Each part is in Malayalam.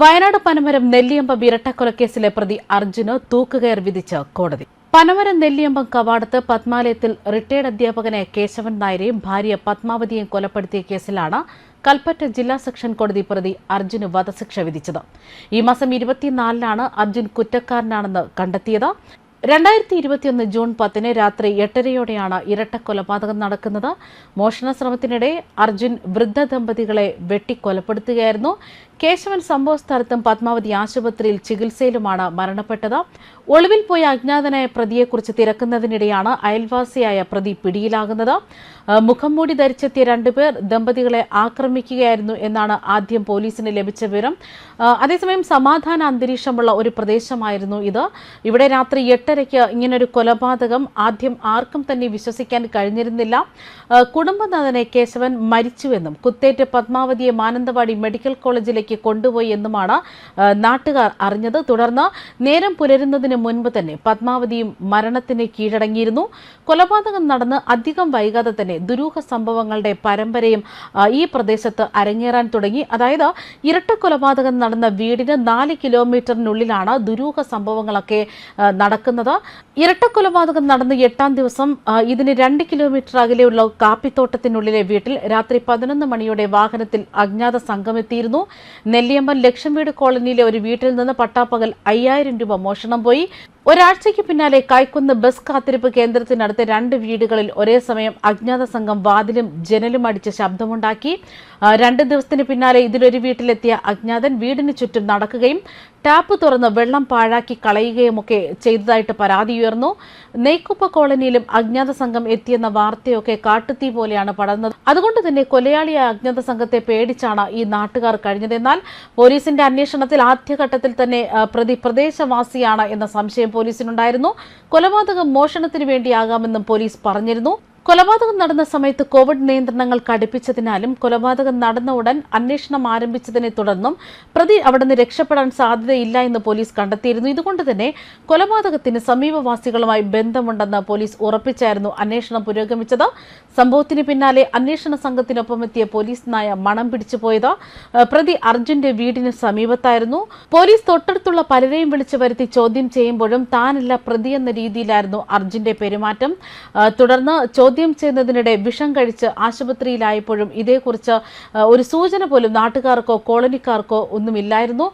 വയനാട് പനമരം നെല്ലിയമ്പം ഇരട്ടക്കൊലക്കേസിലെ പ്രതി അർജുന് തൂക്കുകയർ വിധിച്ച് കോടതി. പനമരം നെല്ലിയമ്പം കവാടത്ത് പത്മാലയത്തിൽ റിട്ടയർഡ് അധ്യാപകനെ കേശവൻ നായരെയും ഭാര്യ പത്മാവതിയെയും കൊലപ്പെടുത്തിയ കേസിലാണ് കൽപ്പറ്റ ജില്ലാ സെക്ഷൻ കോടതി പ്രതി അർജുന് വധശിക്ഷ വിധിച്ചത്. ഈ മാസം ഇരുപത്തിനാലിനാണ് അർജുൻ കുറ്റക്കാരനാണെന്ന് കണ്ടെത്തിയത്. രണ്ടായിരത്തി ഇരുപത്തിയൊന്ന് ജൂൺ പത്തിന് രാത്രി എട്ടരയോടെയാണ് ഇരട്ട കൊലപാതകം നടക്കുന്നത്. മോഷണ ശ്രമത്തിനിടെ അർജുൻ വൃദ്ധ ദമ്പതികളെ വെട്ടിക്കൊലപ്പെടുത്തുകയായിരുന്നു. കേശവൻ സംഭവ സ്ഥലത്തും പത്മാവതി ആശുപത്രിയിൽ ചികിത്സയിലുമാണ് മരണപ്പെട്ടത്. ഒളിവിൽ പോയ അജ്ഞാതനായ പ്രതിയെക്കുറിച്ച് തിരക്കുന്നതിനിടെയാണ് അയൽവാസിയായ പ്രതി പിടിയിലാകുന്നത്. മുഖംമൂടി മുഖം മൂടി ധരിച്ചെത്തിയ രണ്ടുപേർ ദമ്പതികളെ ആക്രമിക്കുകയായിരുന്നു എന്നാണ് ആദ്യം പോലീസിന് ലഭിച്ച വിവരം. അതേസമയം സമാധാന അന്തരീക്ഷമുള്ള ഒരു പ്രദേശമായിരുന്നു ഇത്. ഇവിടെ രാത്രി എട്ടരയ്ക്ക് ഇങ്ങനൊരു കൊലപാതകം ആദ്യം ആർക്കും തന്നെ വിശ്വസിക്കാൻ കഴിഞ്ഞിരുന്നില്ല. കുടുംബനാഥനെ കേശവൻ മരിച്ചുവെന്നും കുത്തേറ്റ് പത്മാവതിയെ മാനന്തവാടി മെഡിക്കൽ കോളേജിലേക്ക് കൊണ്ടുപോയി എന്നുമാണ് നാട്ടുകാർ അറിഞ്ഞത്. തുടർന്ന് നേരം പുലരുന്നതിന് മുൻപ് തന്നെ പത്മാവതിയും മരണത്തിന് കീഴടങ്ങിയിരുന്നു. കൊലപാതകം നടന്ന് അധികം വൈകാതെ തന്നെ ദുരൂഹ സംഭവങ്ങളുടെ പരമ്പരയും ഈ പ്രദേശത്ത് അരങ്ങേറാൻ തുടങ്ങി. അതായത് ഇരട്ട കൊലപാതകം നടന്ന വീടിന് നാല് കിലോമീറ്ററിനുള്ളിലാണ് ദുരൂഹ സംഭവങ്ങളൊക്കെ നടക്കുന്നത്. ഇരട്ട കൊലപാതകം നടന്ന എട്ടാം ദിവസം ഇതിന് രണ്ട് കിലോമീറ്റർ അകലെയുള്ള കാപ്പിത്തോട്ടത്തിനുള്ളിലെ വീട്ടിൽ രാത്രി പതിനൊന്ന് മണിയോടെ വാഹനത്തിൽ അജ്ഞാത സംഘം എത്തിയിരുന്നു. നെല്ലിയമ്പൻ ലക്ഷം വീട് കോളനിയിലെ ഒരു വീട്ടിൽ നിന്ന് പട്ടാപ്പകൽ അയ്യായിരം രൂപ മോഷണം പോയി. ഒരാഴ്ചയ്ക്ക് പിന്നാലെ കൈക്കുന്ന് ബസ് കാത്തിരിപ്പ് കേന്ദ്രത്തിനടുത്ത് രണ്ട് വീടുകളിൽ ഒരേ സമയം അജ്ഞാത സംഘം വാതിലും ജനലും അടിച്ച് ശബ്ദമുണ്ടാക്കി. രണ്ട് ദിവസത്തിന് പിന്നാലെ ഇതിലൊരു വീട്ടിലെത്തിയ അജ്ഞാതൻ വീടിന് ചുറ്റും നടക്കുകയും ടാപ്പ് തുറന്ന് വെള്ളം പാഴാക്കി കളയുകയുമൊക്കെ ചെയ്തതായിട്ട് പരാതി ഉയർന്നു. നെയ്ക്കുപ്പ കോളനിയിലും അജ്ഞാത സംഘം എത്തിയെന്ന വാർത്തയൊക്കെ കാട്ടുതീ പോലെയാണ് പടർന്നത്. അതുകൊണ്ട് തന്നെ കൊലയാളിയായ അജ്ഞാത സംഘത്തെ പേടിച്ചാണ് ഈ നാട്ടുകാർ കഴിഞ്ഞതെന്നാൽ പോലീസിന്റെ അന്വേഷണത്തിൽ ആദ്യഘട്ടത്തിൽ തന്നെ പ്രതി പ്രദേശവാസിയാണ് എന്ന സംശയം പോലീസിനുണ്ടായിരുന്നു. കൊലപാതകം മോഷണത്തിന് വേണ്ടിയാകാമെന്നും പോലീസ് പറഞ്ഞിരുന്നു. കൊലപാതകം നടന്ന സമയത്ത് കോവിഡ് നിയന്ത്രണങ്ങൾ കടുപ്പിച്ചതിനാലും കൊലപാതകം നടന്ന ഉടൻ അന്വേഷണം ആരംഭിച്ചതിനെ തുടർന്നും പ്രതി അവിടെ നിന്ന് രക്ഷപ്പെടാൻ സാധ്യതയില്ല എന്ന് പോലീസ് കണ്ടെത്തിയിരുന്നു. ഇതുകൊണ്ട് തന്നെ കൊലപാതകത്തിന് സമീപവാസികളുമായി ബന്ധമുണ്ടെന്ന് പോലീസ് ഉറപ്പിച്ചായിരുന്നു അന്വേഷണം പുരോഗമിച്ചത്. സംഭവത്തിന് പിന്നാലെ അന്വേഷണ സംഘത്തിനൊപ്പം എത്തിയ പോലീസ് നായ മണം പിടിച്ചുപോയത്. പ്രതി അർജുന്റെ വീടിന് സമീപത്തായിരുന്നു. പോലീസ് തൊട്ടടുത്തുള്ള പലരെയും വിളിച്ചു വരുത്തി ചോദ്യം ചെയ്യുമ്പോഴും താനല്ല പ്രതി എന്ന രീതിയിലായിരുന്നു അർജുന്റെ പെരുമാറ്റം. തുടർന്ന് ചെയ്യുന്നതിനിടെ വിഷം കഴിച്ച് ആശുപത്രിയിലായപ്പോഴും ഇതേക്കുറിച്ച് ഒരു സൂചന പോലും നാട്ടുകാർക്കോ കോളനിക്കാർക്കോ ഒന്നുമില്ലായിരുന്നു.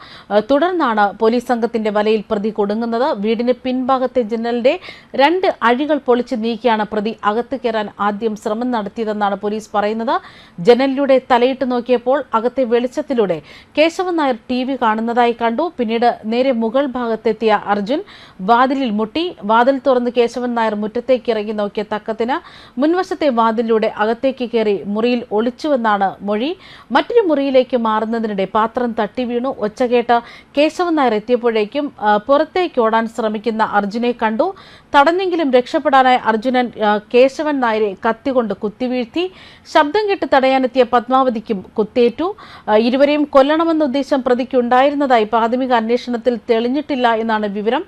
തുടർന്നാണ് പോലീസ് സംഘത്തിന്റെ വലയിൽ പ്രതി കൊടുങ്ങുന്നത്. വീടിന് പിൻഭാഗത്തെ ജനലിന്റെ രണ്ട് അഴികൾ പൊളിച്ച് നീക്കിയാണ് പ്രതി അകത്ത് കയറാൻ ആദ്യം ശ്രമം നടത്തിയതെന്നാണ് പോലീസ് പറയുന്നത്. ജനലിലൂടെ തലയിട്ട് നോക്കിയപ്പോൾ അകത്തെ വെളിച്ചത്തിലൂടെ കേശവൻ നായർ ടി വി കാണുന്നതായി കണ്ടു. പിന്നീട് നേരെ മുകൾ ഭാഗത്തെത്തിയ അർജുൻ വാതിലിൽ മുട്ടി വാതിൽ തുറന്ന് കേശവൻ നായർ മുറ്റത്തേക്ക് ഇറങ്ങി നോക്കിയ തക്കത്തിന് മുൻവശത്തെ വാതിലിലൂടെ അകത്തേക്ക് കയറി മുറിയിൽ ഒളിച്ചുവെന്നാണ് മൊഴി. മറ്റൊരു മുറിയിലേക്ക് മാറുന്നതിനിടെ പാത്രം തട്ടി വീണു. ഒച്ച കേട്ട് കേശവൻ നായർ എത്തിയപ്പോഴേക്കും പുറത്തേക്ക് ഓടാൻ ശ്രമിക്കുന്ന അർജുനെ കണ്ടു. തടഞ്ഞെങ്കിലും രക്ഷപ്പെടാനായി അർജുനൻ കേശവൻ നായരെ കത്തികൊണ്ട് കുത്തിവീഴ്ത്തി ശബ്ദം കേട്ട് തടയാനെത്തിയ പത്മാവതിക്കും കുത്തേറ്റു. ഇരുവരെയും കൊല്ലണമെന്ന ഉദ്ദേശം പ്രതിക്കുണ്ടായിരുന്നതായി പ്രാഥമിക അന്വേഷണത്തിൽ തെളിഞ്ഞിട്ടില്ല എന്നാണ് വിവരം.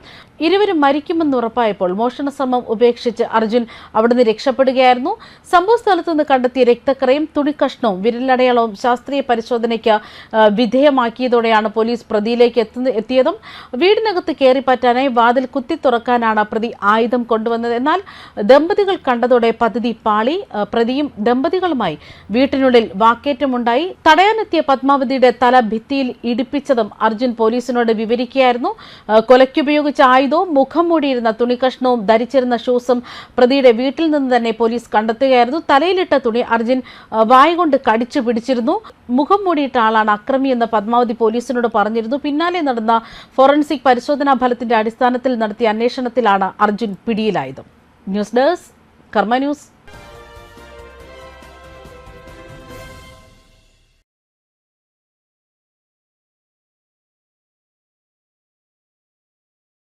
ഇരുവരും മരിക്കുമെന്ന് ഉറപ്പായപ്പോൾ മോഷണ ശ്രമം ഉപേക്ഷിച്ച് അർജുൻ അവിടുന്ന് രക്ഷപ്പെടുകയായിരുന്നു. സംഭവ സ്ഥലത്ത് നിന്ന് കണ്ടെത്തിയ രക്തക്കറയും തുണിക്കഷ്ണവും വിരലടയാളവും ശാസ്ത്രീയ പരിശോധനയ്ക്ക് വിധേയമാക്കിയതോടെയാണ് പോലീസ് പ്രതിയിലേക്ക് എത്തിയതും. വീടിനകത്ത് കയറിപ്പറ്റാനായി വാതിൽ കുത്തി തുറക്കാനാണ് പ്രതി ആയുധം കൊണ്ടുവന്നത്. എന്നാൽ ദമ്പതികൾ കണ്ടതോടെ പദ്ധതി പാളി പ്രതിയും ദമ്പതികളുമായി വീട്ടിനുള്ളിൽ വാക്കേറ്റമുണ്ടായി. തടയാനെത്തിയ പത്മാവതിയുടെ തല ഭിത്തിയിൽ ഇടിപ്പിച്ചതും അർജുൻ പോലീസിനോട് വിവരിക്കുകയായിരുന്നു. കൊലയ്ക്കുപയോഗിച്ച കൊലയ്ക്കുപയോഗിച്ച ആയുധവും മുഖം മൂടിയിരുന്ന തുണിക്കഷ്ണവും ധരിച്ചിരുന്ന ഷൂസും പ്രതിയുടെ വീട്ടിൽ നിന്ന് തന്നെ പോലീസ് കണ്ടെത്തുകയായിരുന്നു. തലയിലിട്ട തുണി അർജുൻ ആ, വായ കൊണ്ട് കടിച്ചു പിടിച്ചിരുന്നു. മുഖം മൂടിയിട്ട ആളാണ് അക്രമിയെന്ന് പത്മാവതി പോലീസിനോട് പറഞ്ഞിരുന്നു. പിന്നാലെ നടന്ന ഫോറൻസിക് പരിശോധനാ ഫലത്തിന്റെ അടിസ്ഥാനത്തിൽ നടത്തിയ അന്വേഷണത്തിലാണ് അർജുൻ പിടിയിലായത്. News desk Karma news.